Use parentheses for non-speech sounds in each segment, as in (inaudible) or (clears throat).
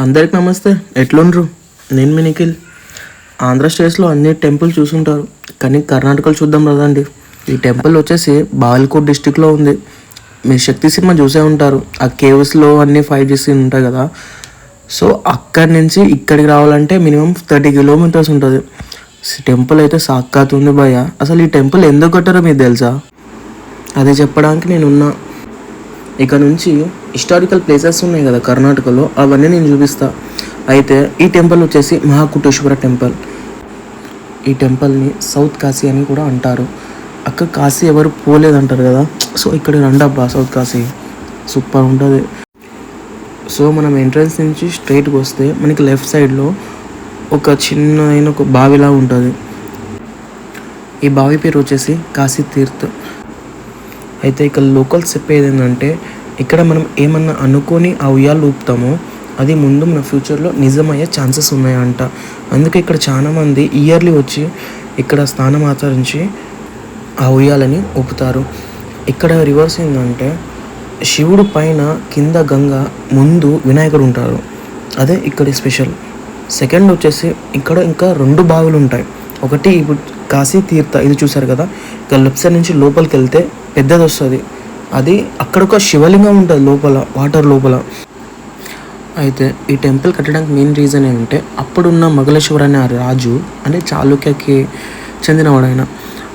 అందరికి నమస్తే. ఎట్లుండ్రు? నేను మీ నిఖిల్. ఆంధ్ర స్టేట్స్లో అన్ని టెంపుల్ చూసుంటారు. కానీ కర్ణాటకలో చూద్దాం కదండి ఈ టెంపుల్ వచ్చేసి బాగల్కోట్ డిస్టిక్లో ఉంది. మీరు శక్తి సినిమా చూసే ఉంటారు. ఆ కేవ్స్లో అన్ని ఫైవ్ జీ సీన్ ఉంటాయి కదా. సో అక్కడి నుంచి ఇక్కడికి రావాలంటే మినిమం థర్టీ కిలోమీటర్స్ ఉంటుంది. టెంపుల్ అయితే సాక్షాత్ ఉంది భయ్య. అసలు ఈ టెంపుల్ ఎందుకు కట్టారో మీకు తెలుసా? అది చెప్పడానికి నేను ఉన్నా ఇక నుంచి హిస్టారికల్ ప్లేసెస్ ఉన్నాయి కదా కర్ణాటకలో అవన్నీ నేను చూపిస్తా. అయితే ఈ టెంపుల్ వచ్చేసి మహాకుటేశ్వర టెంపుల్. ఈ టెంపుల్ని సౌత్ కాశీ అని కూడా అంటారు. అక్కడ కాశీ ఎవరు పోలేదంటారు కదా? సో ఇక్కడ రండబ్బా సౌత్ కాశీ. సూపర్ ఉంటుంది. సో మనం ఎంట్రన్స్ నుంచి స్ట్రైట్కి వస్తే మనకి లెఫ్ట్ సైడ్లో ఒక చిన్న అయిన ఒక బావిలా ఉంటుంది. ఈ బావి పేరు వచ్చేసి కాశీ తీర్థ్. అయితే ఇక్కడ లోకల్స్ చెప్పేది ఏంటంటే ఇక్కడ మనం ఏమన్నా అనుకొని ఆ ఉయ్యాలు ఊపుతామో అది ముందు మన ఫ్యూచర్లో నిజమయ్యే ఛాన్సెస్ ఉన్నాయంట. అందుకే ఇక్కడ చాలామంది ఇయర్లీ వచ్చి ఇక్కడ స్నానం ఆచరించి ఆ ఉయ్యాలని ఊపుతారు. ఇక్కడ రివర్స్ ఏంటంటే శివుడు పైన కింద గంగ ముందు వినాయకుడు ఉంటారు. అదే ఇక్కడ స్పెషల్. సెకండ్ వచ్చేసి ఇక్కడ ఇంకా రెండు బావులు ఉంటాయి. ఒకటి ఇప్పుడు కాశీ తీర్థ ఇది చూసారు కదా? ఇక లెఫ్ట్ సైడ్ నుంచి లోపలికి వెళ్తే పెద్దది వస్తుంది అది అక్కడ ఒక శివలింగం ఉంటుంది లోపల వాటర్ లోపల. అయితే ఈ టెంపుల్ కట్టడానికి మెయిన్ రీజన్ ఏంటంటే అప్పుడున్న మగలేశ్వర అనే రాజు అంటే చాళుక్యకి చెందినవాడు ఆయన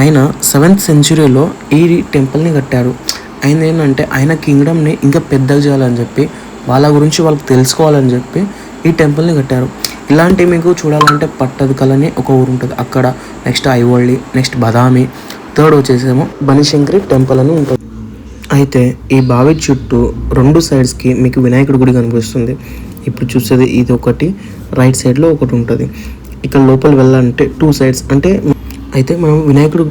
ఆయన సెవెంత్ సెంచురీలో ఈ టెంపుల్ని కట్టారు. ఆయన ఏంటంటే ఆయన కింగ్డమ్ని ఇంకా పెద్దగా చేయాలని చెప్పి వాళ్ళ గురించి వాళ్ళకి తెలుసుకోవాలని చెప్పి ఈ టెంపుల్ని కట్టారు. ఇలాంటి మీకు చూడాలంటే పట్టదకల్ అని ఒక ఊరు ఉంటుంది. అక్కడ next Aihole next Badami third వచ్చేసేమో బనిశంకరి టెంపుల్ అని ఉంటుంది. అయితే ఈ బావి చుట్టూ రెండు సైడ్స్కి మీకు వినాయకుడి గుడి కనిపిస్తుంది. ఇప్పుడు చూసేది ఇది ఒకటి రైట్ సైడ్లో ఒకటి ఉంటుంది. ఇక్కడ లోపల వెళ్ళాలంటే టూ సైడ్స్ అంటే అయితే మనం వినాయకుడు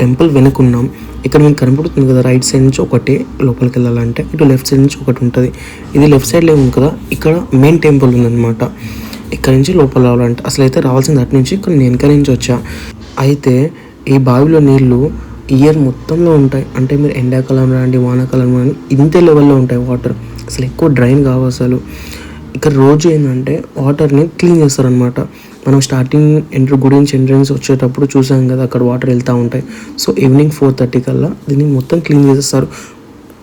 టెంపుల్ వెనుకున్నాం. ఇక్కడ మీకు కనపడుతుంది కదా రైట్ సైడ్ నుంచి ఒకటి లోపలికి వెళ్ళాలంటే ఇటు లెఫ్ట్ సైడ్ నుంచి ఒకటి ఉంటుంది. ఇది లెఫ్ట్ సైడ్లో ఉంది కదా ఇక్కడ మెయిన్ టెంపుల్ ఉందన్నమాట. ఇక్కడ నుంచి లోపల రావాలంటే అసలు అయితే రావాల్సింది అటు నుంచి ఇక్కడ నేను నుంచి వచ్చా? అయితే ఈ బావిలో నీళ్ళు ఇయర్ మొత్తంలో ఉంటాయి. అంటే మీరు ఎండాకాలం రాండి వానాకాలం రాని ఇంతే లెవెల్లో ఉంటాయి వాటర్ అసలు ఎక్కువ డ్రైన్ కావు అసలు. ఇక్కడ రోజు ఏంటంటే వాటర్ని క్లీన్ చేస్తారనమాట మనం స్టార్టింగ్ ఎంట్రీ గుడి నుంచి ఎంట్రన్స్ వచ్చేటప్పుడు చూసాం కదా అక్కడ వాటర్ వెళ్తూ ఉంటాయి. సో ఈవినింగ్ ఫోర్ థర్టీ కల్లా దీన్ని మొత్తం క్లీన్ చేసేస్తారు.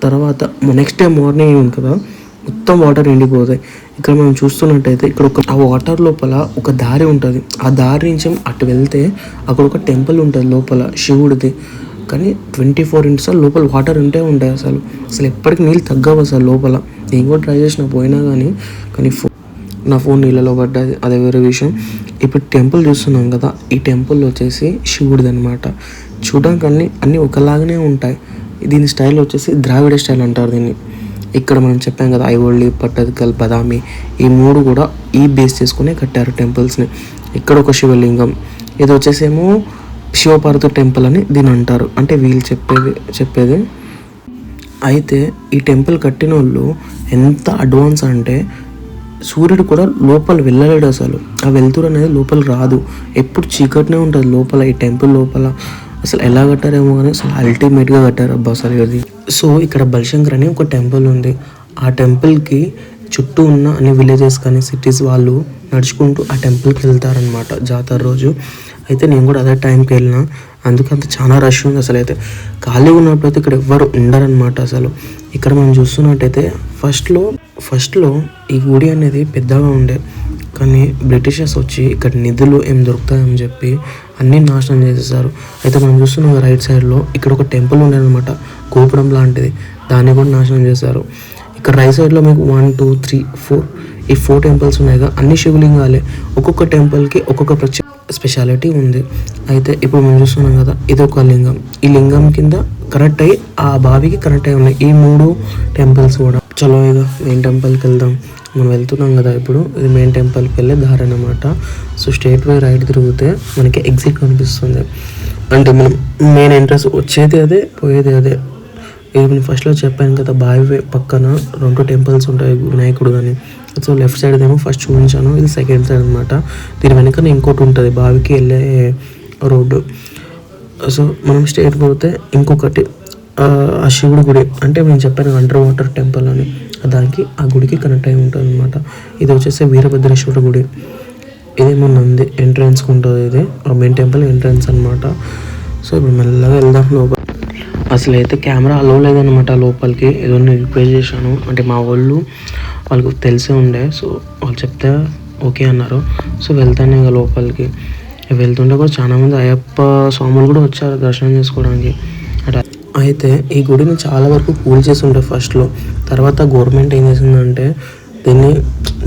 తర్వాత నెక్స్ట్ డే మార్నింగ్ ఏమి కదా మొత్తం వాటర్ ఎండిపోతాయి. ఇక్కడ మనం చూస్తున్నట్టయితే ఇక్కడ ఒక ఆ వాటర్ లోపల ఒక దారి ఉంటుంది. ఆ దారి నుంచి అటు వెళ్తే అక్కడ ఒక టెంపుల్ ఉంటుంది లోపల శివుడిది. కానీ ట్వంటీ ఫోర్ ఇంట్స్ లోపల వాటర్ ఉంటే ఉంటాయి అసలు. అసలు ఎప్పటికి నీళ్ళు తగ్గవు అసలు లోపల. నేను కూడా ట్రై చేసిన పోయినా కానీ కానీ ఫో నా ఫోన్ నీళ్ళలో పడ్డది అదే వేరే విషయం. ఇప్పుడు టెంపుల్ చూస్తున్నాం కదా ఈ టెంపుల్ వచ్చేసి శివుడిది అనమాట చూడడానికి అన్ని అన్నీ ఒకలాగానే ఉంటాయి. దీని స్టైల్ వచ్చేసి ద్రావిడ స్టైల్ అంటారు దీన్ని. ఇక్కడ మనం చెప్పాం కదా ఐవోళ్ళి పట్టదకల్ బదామి ఈ మూడు కూడా ఈ బేస్ చేసుకునే కట్టారు టెంపుల్స్ని ఇక్కడ ఒక శివలింగం. ఇది వచ్చేసేమో శివపార్వతి టెంపుల్ అని దీని అంటారు. అంటే వీళ్ళు చెప్పేది చెప్పేది అయితే ఈ టెంపుల్ కట్టిన వాళ్ళు ఎంత అడ్వాన్స్ అంటే సూర్యుడు కూడా లోపల వెళ్ళలేడు అసలు. ఆ వెలుతురు అనేది లోపల రాదు. ఎప్పుడు చీకటినే ఉంటుంది లోపల ఈ టెంపుల్ లోపల. అసలు ఎలా కట్టారేమో కానీ అసలు అల్టిమేట్గా కట్టారు. అబ్బా అసలు ఇది. సో ఇక్కడ బలిశంకర్ అని ఒక టెంపుల్ ఉంది. ఆ టెంపుల్కి చుట్టూ ఉన్న అన్ని విలేజెస్ కానీ సిటీస్ వాళ్ళు నడుచుకుంటూ ఆ టెంపుల్కి వెళ్తారనమాట జాతర రోజు. అయితే నేను కూడా అదే టైంకి వెళ్ళిన. అందుకంత చాలా రష్ ఉంది అసలు అయితే ఖాళీ ఉన్నప్పుడు అయితే ఇక్కడ ఎవ్వరు ఉండరనమాట అసలు. ఇక్కడ మనం చూస్తున్నట్టయితే ఫస్ట్లో ఫస్ట్లో ఈ గుడి అనేది పెద్దగా ఉండే. కానీ బ్రిటిషర్స్ వచ్చి ఇక్కడ నిధులు ఏం దొరుకుతాయని చెప్పి అన్నీ నాశనం చేసేసారు. అయితే మనం చూస్తున్నాం రైట్ సైడ్లో ఇక్కడ ఒక టెంపుల్ ఉండేదన్నమాట గోపురం లాంటిది. దాన్ని కూడా నాశనం చేశారు. ఇక్కడ రైట్ సైడ్లో మీకు వన్ టూ త్రీ ఫోర్ ఈ ఫోర్ టెంపుల్స్ ఉన్నాయి కదా. అన్ని శివలింగాలే. ఒక్కొక్క టెంపుల్కి ఒక్కొక్క ప్రత్యేక స్పెషాలిటీ ఉంది. అయితే ఇప్పుడు మనం చూస్తున్నాం కదా ఇది ఒక లింగం. ఈ లింగం కింద కనెక్ట్ అయ్యి ఆ బావికి కనెక్ట్ అయి ఉన్నాయి. ఈ మూడు టెంపుల్స్ కూడా. చలో ఇక మెయిన్ టెంపుల్కి వెళ్దాం. మనం వెళ్తున్నాం కదా ఇప్పుడు ఇది మెయిన్ టెంపుల్కి వెళ్ళే దారి అనమాట సో స్టేట్ వే రైట్ తిరిగితే మనకి ఎగ్జిట్ కనిపిస్తుంది. అంటే మనం మెయిన్ ఎంట్రెన్స్ వచ్చేది అదే పోయేది అదే. ఇది నేను ఫస్ట్లో చెప్పాను కదా బావి పక్కన రెండు టెంపుల్స్ ఉంటాయి వినాయకుడు కానీ సో లెఫ్ట్ సైడ్ ఏమో ఫస్ట్ చూపించాను. ఇది సెకండ్ సైడ్ అనమాట దీని వెనకనే ఇంకోటి ఉంటుంది బావికి వెళ్ళే రోడ్డు. సో మనం స్టేట్ పోతే ఇంకొకటి ఆ, శివుడి గుడి. అంటే మేము చెప్పాను అండర్ వాటర్ టెంపుల్ అని. దానికి ఆ గుడికి కనెక్ట్ అయి ఉంటుంది అనమాట ఇది వచ్చేసి వీరభద్రేశ్వర గుడి. ఇదేమో నంది ఎంట్రన్స్ ఉంటుంది ఇది. మెయిన్ టెంపుల్ ఎంట్రన్స్ అనమాట సో ఇప్పుడు మెల్లగా వెళ్దాం లోపల. అసలు అయితే కెమెరా అలో లేదనమాట లోపలికి. ఏదో నేను రిక్వెస్ట్ చేశాను. అంటే మా వాళ్ళు వాళ్ళకు తెలిసే ఉండే సో వాళ్ళు చెప్తే ఓకే అన్నారు. సో వెళ్తాను ఇక లోపలికి. వెళ్తుంటే కూడా చాలా మంది అయ్యప్ప స్వాములు కూడా వచ్చారు దర్శనం చేసుకోవడానికి. అయితే ఈ గుడిని చాలా వరకు కూల్ చేసి ఉండే ఫస్ట్లో. తర్వాత గవర్నమెంట్ ఏం చేసిందంటే దీన్ని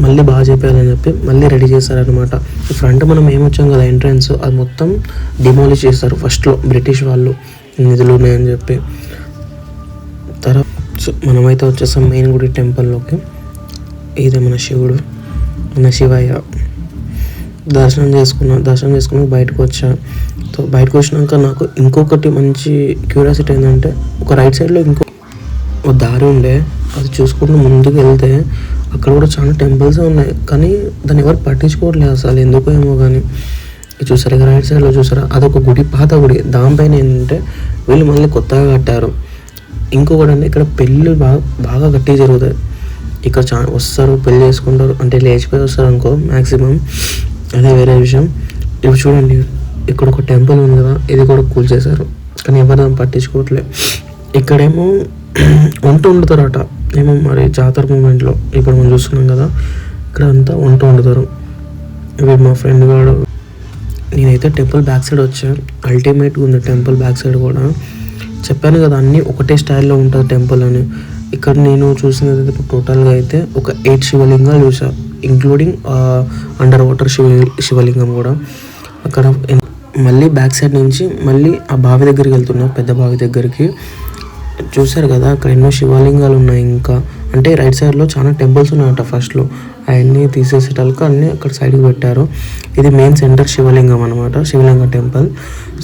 మళ్ళీ బాగా చెప్పాలని చెప్పి మళ్ళీ రెడీ చేశారనమాట ఈ ఫ్రంట్ మనం ఏమొచ్చాం కదా ఎంట్రన్స్ అది మొత్తం డిమాలిష్ చేస్తారు ఫస్ట్లో బ్రిటిష్ వాళ్ళు. నిధులు ఉన్నాయని చెప్పి. తర్వాత మనమైతే వచ్చేసాం మెయిన్ గుడి టెంపుల్లోకి. ఇదే మన శివుడు మన శివయ్య. దర్శనం చేసుకున్నా దర్శనం చేసుకుని బయటకు వచ్చా. సో బయటకు వచ్చినాక నాకు ఇంకొకటి మంచి క్యూరియాసిటీ ఏంటంటే ఒక రైట్ సైడ్లో ఇంకో ఒక దారి ఉండే. అది చూసుకుంటూ ముందుకు వెళ్తే అక్కడ కూడా చాలా టెంపుల్స్ ఉన్నాయి. కానీ దాన్ని ఎవరు పట్టించుకోవట్లేదు అసలు. ఎందుకో ఏమో కానీ ఇది చూసారా? ఇక రైట్ సైడ్లో చూసారా? అదొక గుడి పాత గుడి. దానిపైన ఏంటంటే వీళ్ళు మళ్ళీ కొత్తగా కట్టారు. ఇంకొకటి అంటే ఇక్కడ పెళ్ళి బాగా బాగా గట్టిగా జరుగుతాయి. ఇక్కడ చా వస్తారు పెళ్ళి చేసుకుంటారు అంటే లేచిపోయి వస్తారు అనుకో మ్యాక్సిమం అదే వేరే విషయం. ఇప్పుడు చూడండి ఇక్కడ ఒక టెంపుల్ ఉంది కదా ఇది కూడా కూల్ చేశారు. కానీ ఎవరు దాన్ని పట్టించుకోవట్లేదు ఇక్కడేమో (clears throat) వంట వండుతారట. ఏమో మరి జాతర మూమెంట్లో ఇప్పుడు మనం చూస్తున్నాం కదా ఇక్కడ అంతా వంట వండుతారు. ఇవి మా ఫ్రెండ్ గారు నేనైతే టెంపుల్ బ్యాక్ సైడ్ వచ్చాను అల్టిమేట్గా ఉంది టెంపుల్ బ్యాక్ సైడ్ కూడా. చెప్పాను కదా అన్నీ ఒకటే స్టైల్లో ఉంటుంది టెంపుల్ అని. ఇక్కడ నేను చూసినదైతే టోటల్గా అయితే ఒక ఎయిట్ శివలింగాలు చూసా ఇంక్లూడింగ్ అండర్ వాటర్ శివ శివలింగం కూడా. అక్కడ మళ్ళీ బ్యాక్ సైడ్ నుంచి మళ్ళీ ఆ బావి దగ్గరికి వెళ్తున్నా పెద్ద బావి దగ్గరికి. చూశారు కదా అక్కడ ఎన్నో శివలింగాలు ఉన్నాయి ఇంకా. అంటే రైట్ సైడ్లో చాలా టెంపుల్స్ ఉన్నాయట ఫస్ట్లో అవన్నీ తీసేసేటలకు అన్నీ అక్కడ సైడ్కి పెట్టారు. ఇది మెయిన్ సెంటర్ శివలింగం అనమాట శివలింగ టెంపుల్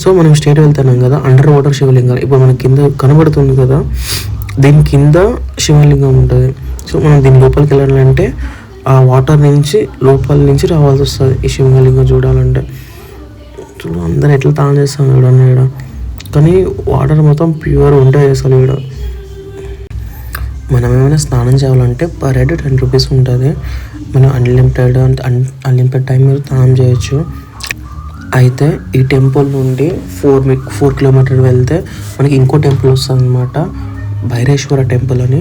సో మనం స్టేట్ వెళ్తున్నాం కదా అండర్ వాటర్ శివలింగం ఇప్పుడు మన కింద కనబడుతుంది కదా దీని కింద శివలింగం ఉంటుంది. సో మనం దీని లోపలికి వెళ్ళాలంటే ఆ వాటర్ నుంచి లోపల నుంచి రావాల్సి వస్తుంది ఈ శివలింగం చూడాలంటే. చూడు అందరు ఎట్లా తాను చేస్తాం చూడండి ఇక్కడ కానీ వాటర్ మొత్తం ప్యూర్ ఉంటాయి అసలు ఇక్కడ మనం ఏమైనా స్నానం చేయాలంటే పర్ హెడ్ టెన్ రూపీస్ ఉంటుంది. మనం అన్లిమిటెడ్ అన్లిమిటెడ్ టైం మీరు స్నానం చేయొచ్చు. అయితే ఈ టెంపుల్ నుండి ఫోర్ మీ ఫోర్ కిలోమీటర్ వెళ్తే మనకి ఇంకో టెంపుల్ వస్తుంది అనమాట భైరేశ్వర టెంపుల్ అని.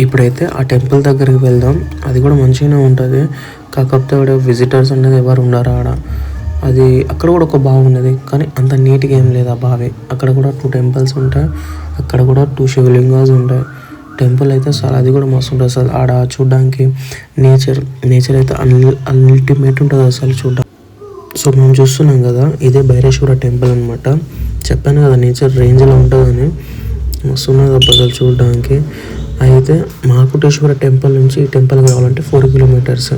ఇప్పుడైతే ఆ టెంపుల్ దగ్గరికి వెళ్దాం. అది కూడా మంచిగానే ఉంటుంది. కాకపోతే అక్కడ విజిటర్స్ అనేది ఎవరు ఉండరు ఆడ. అది అక్కడ కూడా ఒక బావి ఉన్నది. కానీ అంత నీట్గా ఏం లేదు ఆ బావి. అక్కడ కూడా టూ టెంపుల్స్ ఉంటాయి. అక్కడ కూడా టూ శివలింగాస్ ఉంటాయి. టెంపుల్ అయితే అసలు అది కూడా మస్తు ఉంటుంది అసలు. ఆడ చూడడానికి నేచర్ నేచర్ అయితే అన్ అల్టిమేట్ ఉంటుంది అసలు చూడడానికి సో మనం చూస్తున్నాం కదా ఇదే భైరేశ్వర టెంపుల్ అనమాట చెప్పాను కదా నేచర్ రేంజ్లో ఉంటుందని. మస్తు ఉన్నది అబ్బా చూడడానికి అయితే మాకుటేశ్వర టెంపుల్ నుంచి ఈ టెంపుల్ రావాలంటే ఫోర్ కిలోమీటర్స్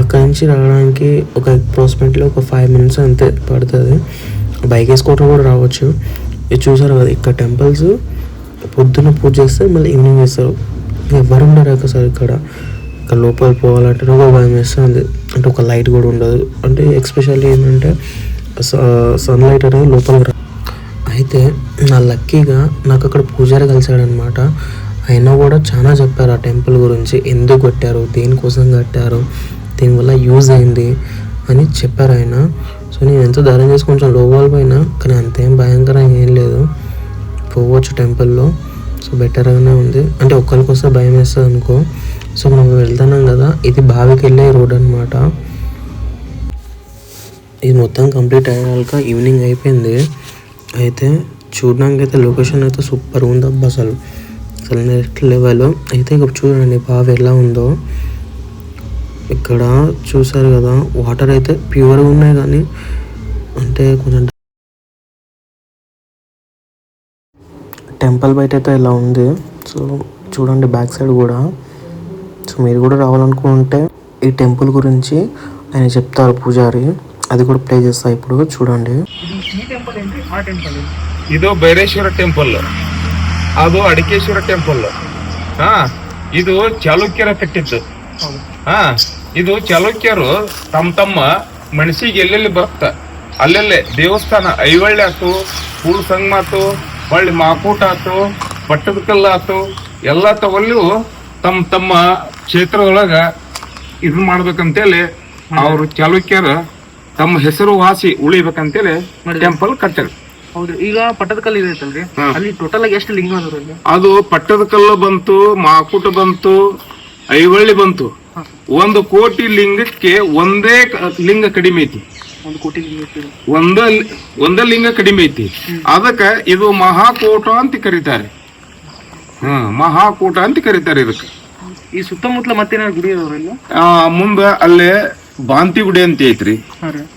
అక్కడ నుంచి రావడానికి ఒక అప్రాక్సిమేట్లీ ఒక ఫైవ్ మినిట్స్ అంతే పడుతుంది. బైక్ వేసుకోవటం కూడా రావచ్చు. ఇది చూసారు కదా ఇక్కడ టెంపుల్స్ పొద్దున్న పూజ చేస్తే మళ్ళీ ఈవినింగ్ చేస్తారు. ఎవరు ఉండరు అసలు ఇక్కడ. ఇక్కడ లోపల పోవాలంటే ఒక భయం వేస్తుంది. అంటే ఒక లైట్ కూడా ఉండదు. అంటే ఎక్స్పెషల్లీ ఏంటంటే సన్లైట్ అనేది లోపలికి రా అయితే నా లక్కీగా నాకు అక్కడ పూజారి కలిశాడనమాట. అయినా కూడా చాలా చెప్పారు ఆ టెంపుల్ గురించి. ఎందుకు కట్టారు? దేనికోసం కట్టారు? దీనివల్ల యూజ్ అయింది అని చెప్పారు ఆయన. సో నేను ఎంతో ధైర్యం చేసి కొంచెం లోవాల్ పోయినా కానీ అంతేం భయంకరంగా ఏం లేదు. పోవచ్చు టెంపుల్లో. సో బెటర్గానే ఉంది. అంటే ఒక్కరికొస్తే భయం వేస్తుంది అనుకో. సో మనం వెళ్తున్నాం కదా ఇది బావికి వెళ్ళే రోడ్ అనమాట ఇది మొత్తం కంప్లీట్ అయ్యాక ఈవినింగ్ అయిపోయింది. అయితే చూడడానికి అయితే లొకేషన్ అయితే సూపర్ ఉంది అబ్బా అసలు. అసలు నెక్స్ట్ లెవెల్ అయితే ఇక చూడండి బావి ఎలా ఉందో. ఇక్కడ చూసారు కదా వాటర్ అయితే ప్యూర్గా ఉన్నాయి కానీ అంటే కొంచెం టెంపుల్ బయట అయితే ఇలా ఉంది. సో చూడండి బ్యాక్ సైడ్ కూడా. సో మీరు కూడా రావాలనుకుంటే ఈ టెంపుల్ గురించి ఆయన చెప్తారు పూజారి. అది కూడా ప్లే చేస్తా ఇప్పుడు చూడండి. ಇದು ಬೈರೇಶ್ವರ ಟೆಂಪಲ್ ಅದು ಅಡಿಕೇಶ್ವರ ಟೆಂಪಲ್ ಹಾ ಇದು ಚಾಲುಕ್ಯರ ಕಟ್ಟಿದ್ದು. ಹಾ ಇದು ಚಾಲುಕ್ಯರು ತಮ್ಮ ತಮ್ಮ ಮನಸ್ಸಿಗೆ ಎಲ್ಲೆಲ್ಲಿ ಬರ್ತ ಅಲ್ಲೆಲ್ಲೇ ದೇವಸ್ಥಾನ ಐವಳ್ಳಿ ಆತು ಸಂಗಮ ಆತು ಹೊಳ್ಳಿ ಮಾಕೂಟ ಆತು ಪಟ್ಟದ ಕಲ್ಲು ಆತು ಎಲ್ಲ ತಗೊಳ್ಳು ತಮ್ಮ ತಮ್ಮ ಕ್ಷೇತ್ರದೊಳಗ ಇದು ಮಾಡ್ಬೇಕಂತೇಳಿ ಅವರು ಚಾಲುಕ್ಯರ ತಮ್ಮ ಹೆಸರು ವಾಸಿ ಉಳಿಬೇಕಂತೇಳಿ ಟೆಂಪಲ್ ಕಟ್ಟಾರ ಹೌದು ಈಗ ಪಟ್ಟದಕಲ್ಲು ಇದೆ ಐತಲ್ರಿ. ಅಲ್ಲಿ ಟೋಟಲ್ ಆಗಿ ಎಷ್ಟು ಲಿಂಗ ಅದಾವ್ರಿ ಅದು ಪಟ್ಟದಕಲ್ಲು ಬಂತು ಮಾಕುಟ ಬಂತು ಐವಳ್ಳಿ ಬಂತು. ಒಂದು ಕೋಟಿ ಲಿಂಗಕ್ಕೆ ಒಂದೇ ಲಿಂಗ ಕಡಿಮೆ ಐತಿ. ಒಂದು. ಒಂದ ಲಿಂಗ ಕಡಿಮೆ ಐತಿ. ಅದಕ್ಕ ಇದು ಮಹಾಕೂಟ ಅಂತ ಕರೀತಾರೆ. ಹ್ಮ್ ಮಹಾಕೂಟ ಅಂತ ಕರೀತಾರೆ ಇದಕ್ಕೆ. ಈ ಸುತ್ತಮುತ್ತಲ ಮತ್ತೇನಾದ್ರು ಗುಡಿ ಮುಂದ ಅಲ್ಲೇ ಬಾಂತಿ ಗುಡಿ ಅಂತ ಐತ್ರಿ.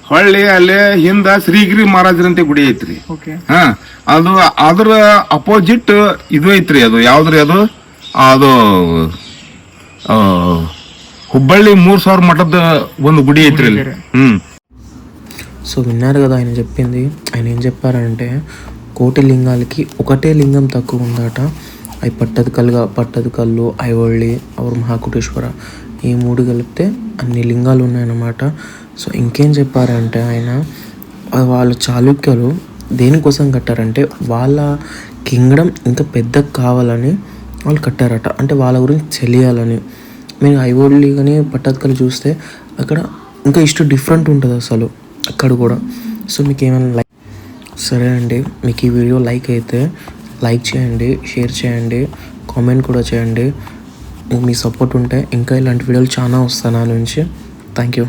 ಹೊಳ್ಳಿ ಅಲ್ಲಿ ಹಿಂದ ಶ್ರೀಗಿರಿ ಮಹಾರಾಜರಂತೆ ಗುಡಿ ಐತ್ರಿ. ಹಾ ಅದು ಅದ್ರ ಅಪೋಸಿಟ್ ಇದು ಐತ್ರಿ ಅದು. ಯಾವ್ದ್ರಿ ಅದು? ಅದು హుబ్బళ్ళి మూడు సార్ మఠద వంద గుడి ఎత్తులు సో విన్నారు కదా ఆయన చెప్పింది ఆయన ఏం చెప్పారంటే కోటి లింగాలకి ఒకటే లింగం తక్కువ ఉందట అవి పట్టదు కలుగా పట్టదు కళ్ళు ఐవళ్ళి అవరు మహాకుటేశ్వర ఈ మూడు కలిపితే అన్ని లింగాలు ఉన్నాయన్నమాట. సో ఇంకేం చెప్పారంటే ఆయన వాళ్ళ వాళ్ళు చాళుక్యులు దేనికోసం కట్టారంటే వాళ్ళ కింగ్డమ్ ఇంకా పెద్దగా కావాలని వాళ్ళు కట్టారట. అంటే వాళ్ళ గురించి తెలియాలని. మీరు ఐవోళ్ళి కానీ పట్టత్కలు చూస్తే అక్కడ ఇంకా ఇష్టం డిఫరెంట్ ఉంటుంది అసలు. అక్కడ కూడా. సో మీకు ఏమైనా లైక్ సరే అండి. మీకు ఈ వీడియో లైక్ అయితే లైక్ చేయండి షేర్ చేయండి కామెంట్ కూడా చేయండి. మీ సపోర్ట్ ఉంటే ఇంకా ఇలాంటి వీడియోలు చాలా వస్తాయి నా నుంచి. Thank you